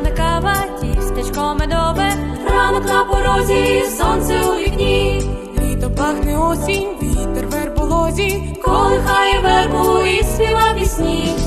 ароматна кава, тістечко медове, ранок на порозі, сонце у вікні, літо пахне осінь, вітер верболозі, колихає вербу і співа пісні.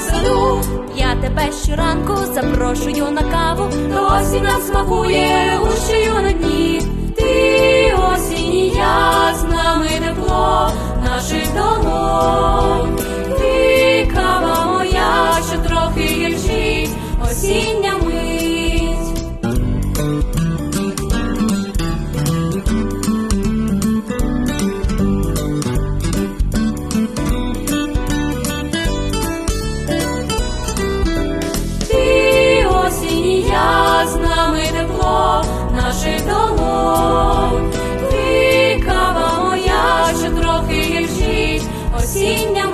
саду, я тебе щоранку запрошую на каву, то осінь нам смакує гущею на дні. Senhor.